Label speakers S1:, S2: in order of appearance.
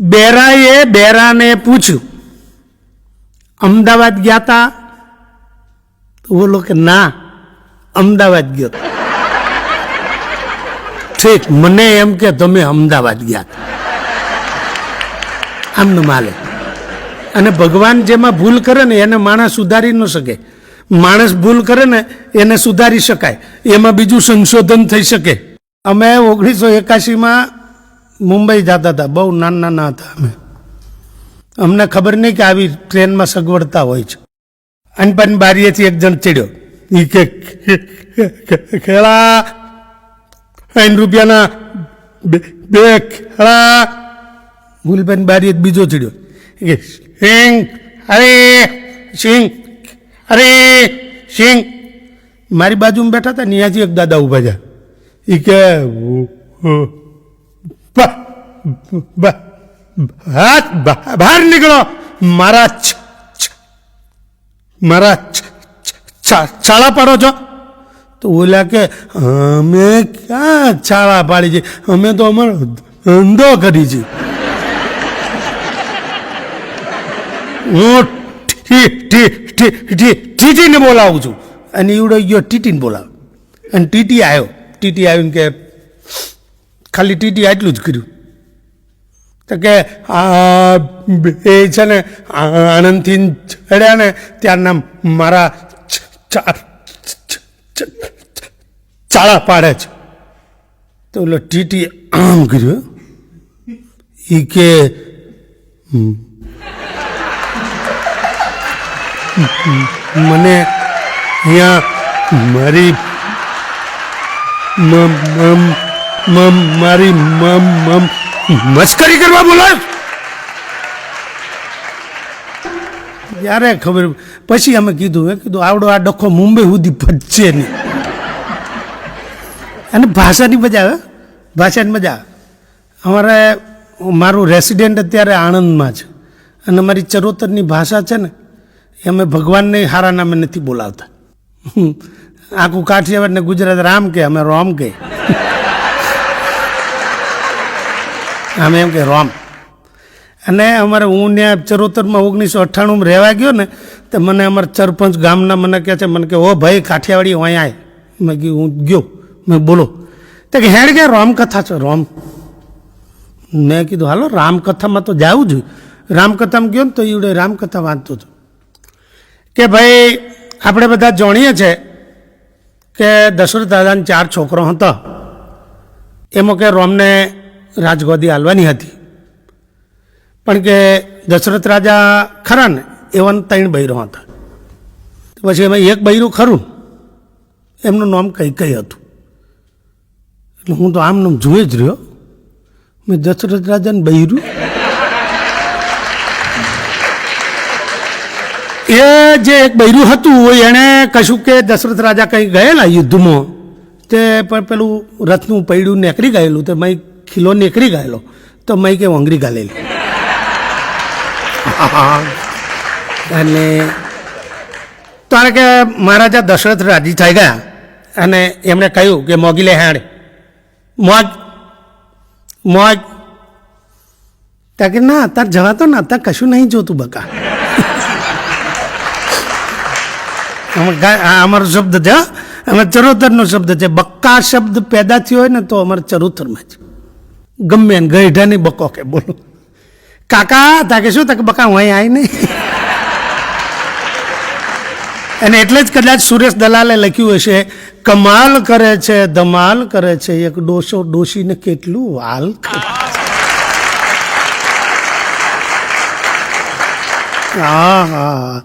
S1: બેરાએ બેરાને પૂછ્યું, અમદાવાદ ગયા તા તો બોલો કે, ના, અમદાવાદ ગયો. ઠીક, મને એમ કે, તમે અમદાવાદ ગયા તા. આમનું માલે અને ભગવાન જેમાં ભૂલ કરે ને, એને માણસ સુધારી ન શકે. માણસ ભૂલ કરે ને, એને સુધારી શકાય. એમાં બીજું સંશોધન થઈ શકે. અમે ઓગણીસો એકાશીમાં મુંબઈ જતા હતા. બહુ નાના નાના હતા અમે. અમને ખબર નહીં કે આવી ટ્રેનમાં સગવડતા હોય છે. અનપન બારીએથી એક જણ ચડ્યો. એ કે ખેડા ત્રણ રૂપિયાના બે ખેડા ભૂલબેન બારીએ બીજો ચડ્યો. કે, સિંગ, અરે સિંગ અરે, સિંગ. મારી બાજુમાં બેઠા હતા ને ત્યાંથી એક દાદા ઊભા છે એ કે બહાર નીકળો. મારા મારા છાળા પાડો છો. તો ઓલા કે, અમે ક્યાં છાળા પાડી છે? અમે તો અમારો ધંધો કરી છે. હું ટીટીને બોલાવું છું. અને ઈવડો ગયો ટીટીને બોલાવ. અને ટીટી આવ્યો. ટીટી આવીને કે, ખાલી ટીટી આટલું જ કર્યું. તો કે, આ એ છે ને આણંદથી ચડ્યા ને, ત્યારના મારા ચાળા પાડે છે. તો ઓલો ટીટી આમ કર્યું. એ કે મને અહીંયા મારી મમ મમ, મારી મમ મમ મસ્કરી કરવા બોલાય? યારે ખબર? પછી અમે કીધું એ કીધું, આવડો આ ડખો મુંબઈ સુધી પચશે નહીં. અને ભાષાની મજા આવે ભાષાની મજા આવે. અમારે, મારું રેસિડેન્ટ અત્યારે આણંદમાં છે. અને અમારી ચરોતરની ભાષા છે ને, એ અમે ભગવાનને હારા નામે નથી બોલાવતા. આખું કાઠિયાવાડ ને ગુજરાત રામ કે અમે રોમ કે અમે એમ કે રોમ. અને અમારે હું ત્યાં ચરોતરમાં ઓગણીસો અઠ્ઠાણુંમાં રહેવા ગયો ને, તો મને અમારા સરપંચ ગામના મને કહે છે, મને કે, ઓ ભાઈ, કાઠિયાવાડી અહીંયા આય. મેં કીધું, હું ગયો. મેં બોલો. તો કે હેડ કે રામકથા છે? રોમ. મેં કીધું, હાલો, રામકથામાં તો જવું જોઈએ રામકથામાં ગયો ને, તો એવડે રામકથા વાંચતો હતો. કે ભાઈ, આપણે બધા જાણીએ છે કે દશરથ દાદાને ચાર છોકરો હતા. એમાં કે રોમને રાજગોદી આલવાની હતી. પણ કે દશરથ રાજા ખરા ને એવા ત્રણ બૈરો હતા. પછી એમાં એક બૈરું ખરું. એમનું નામ કઈ કઈ હતું. એટલે હું તો આમ નામ જોઈ જ રહ્યો. મેં દશરથ રાજાને બૈરું. એ જે એક બૈરું હતું એણે કશું કે દશરથ રાજા કંઈ ગયેલા યુદ્ધમાં, તે પેલું રથનું પૈડું નીકળી ગયેલું, તે મય ખીલો નીકળી ગયેલો, તો મેં કે વંગરી ગાલેલી. અને તારે કે મહારાજા દશરથ રાજી થઈ ગયા, અને એમણે કહ્યું કે મોગી લે હેડ. મોજ મોજ ત્યાં કે ના, તાર જવા તો ના, તાર કશું નહીં જોતું બકા. અમારો શબ્દ છે? અમે ચરોતરનો શબ્દ છે. બક્કા શબ્દ પેદા થયો હોય ને તો અમારે ચરોતરમાં છે ગમે ને ગઈઢાની બકો કે બોલો. કાકા તાકે શું? તકે બકા, હું અહીં આવી નહીં. અને એટલે જ કદાચ સુરેશ દલાલે લખ્યું હશે, કમાલ કરે છે, ધમાલ કરે છે, એક ડોસો, ડોશીને કેટલું હાલ કરે. હા હા.